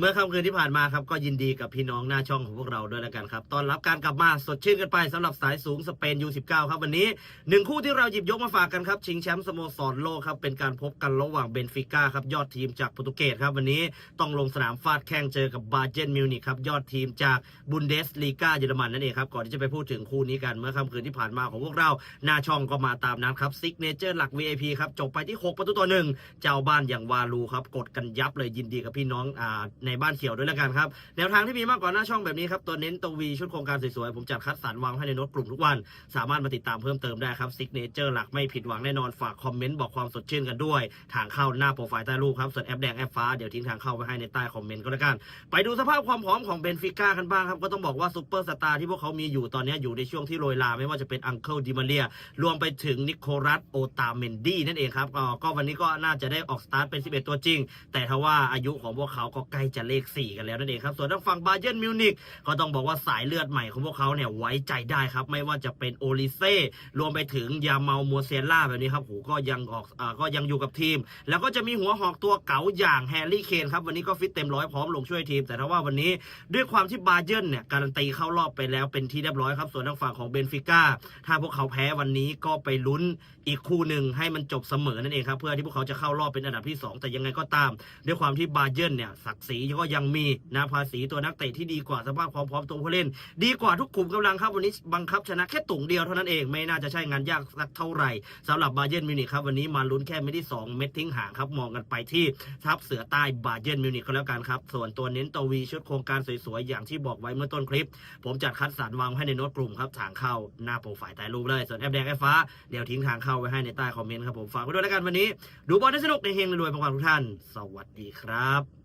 เมื่อค่ำคืนที่ผ่านมาครับก็ยินดีกับพี่น้องหน้าช่องของพวกเราด้วยแล้วกันครับตอนรับการกลับมาสดชื่นกันไปสำหรับสายสูงสเปน U19 ครับวันนี้หนึ่งคู่ที่เราหยิบยกมาฝากกันครับชิงแชมป์สโมสรโลกครับเป็นการพบกันระหว่างเบนฟิก้าครับยอดทีมจากโปรตุเกสครับวันนี้ต้องลงสนามฟาดแข้งเจอกับบาเจนมิวนิกครับยอดทีมจากบุนเดสลีกาเยอรมันนั่นเองครับก่อนที่จะไปพูดถึงคู่นี้กันเมื่อค่ำคืนที่ผ่านมาของพวกเราหน้าช่องก็มาตามนั้นครับซิกเนเจอร์หลัก VIP ครับจบไปที่ 6 ประตูต่อหนึ่งเจ้าบ้านอย่างวาลูครับกดกันยับเลยยินดีกับพี่น้องอ่าในบ้านเขียวด้วยแล้วกันครับแนวทางที่มีมากกว่าหน้าช่องแบบนี้ครับตัวเน้นตัววีชุดโครงการสวยๆผมจัดคัดสรรวางให้ในโน้ตกลุ่มทุกวัน สามารถมาติดตามเพิ่มเติมได้ครับซิกเนเจอร์หลักไม่ผิดหวังแน่นอนฝากคอมเมนต์บอกความสดชื่นกันด้วย ทางเข้าหน้าโปรไฟล์ใต้รูปครับส่วนแอปแดงแอปฟ้าเดี๋ยวทิ้งทางเข้าไว้ให้ในใต้คอมเมนต์ก็แล้วกัน ไปดูสภาพความพร้อมของเบนฟิก้ากันบ้างครับก็ต้องบอกว่าซูเปอร์สตาร์ที่พวกเขามีอยู่ตอนนี้อยู่ในช่วงที่โรยลาไม่ว่าจะเป็นอังเคิลดิมาเรียรวมไปถึงนิโคลัสโอตาเมนดี้นั่นเองครับก็วันนี้ก็น่าจะได้ออกสตาร์ทเป็น 11 ตัวจริง แต่ทว่าอายุของพวกเขาก็ใกล้จะเลข 4 กันแล้วนั่นเองครับ ส่วนทางฝั่งบาเย r n นมิวนิกก็ต้องบอกว่าสายเลือดใหม่ของพวกเขาเนี่ยไว้ใจได้ครับ ไม่ว่าจะเป็นโอลิเซ่รวมไปถึงยาเมามัวเซล่าแบบนี้ครับโหก็ยังออกอก็ยังอยู่กับทีม แล้วก็จะมีหัวหอกตัวเก๋าอย่างแฮร์รี่เคนครับวันนี้ก็ฟิตเต็มร้อยพร้อมลงช่วยทีม แต่ถ้าว่าวันนี้ด้วยความที่บาเย r n เนี่ยการันตีเข้ารอบไปแล้วเป็นที่เรียบร้อยครับ ส่วนทางฝั่งของเบนฟิก้าถ้าพวกเขาแพ้วันนี้ก็ไปลุ้นอีกคู่หนึ่งให้มันจบเสมอนั่นเองครับเพื่อที่พวกเขาจะเข้ารอบเป็นอันดับที่สองแต่ยังไงก็ตาม ด้วยความที่บาเย r n เนี่ยศักดิ์ศรีก็ยังมีนะภาษีตัวนักเตะที่ดีกว่าสภาพความพร้อมตัวผู้เล่น ดีกว่าทุกขุมกำลังครับวันนี้บังคับชนะแค่ตุ่งเดียวเท่านั้นเองไม่น่าจะใช่งานยากสักเท่าไหร่สำหรับบาเย r n มิวนิกครับวันนี้มาลุ้นแค่เม็ดที่ 2 เม็ดทิ้งห่างครับมองกันไปที่ทัพเสือใต้บาเย r n มิวนิกก็แล้วกันครับส่วนตัวเน้นตัววีชุดโครงการสวยๆอย่างที่บอกไว้เมื่อต้นคลิป ผมจัดคัดสรรวางให้ในโน้ตกลุ่มครับทางเข้าหน้าโปรไฟล์ใต้รูปเลย ส่วนแอปแดงแอปฟ้าเดี๋ยวทิ้งทางเข้าไว้ให้ในใต้คอมเมนต์ครับผมฝากไว้ด้วยแล้วกันวันนี้ ดูบอลได้สนุกในเฮงรวยๆปังๆทุกท่าน สวัสดีครับ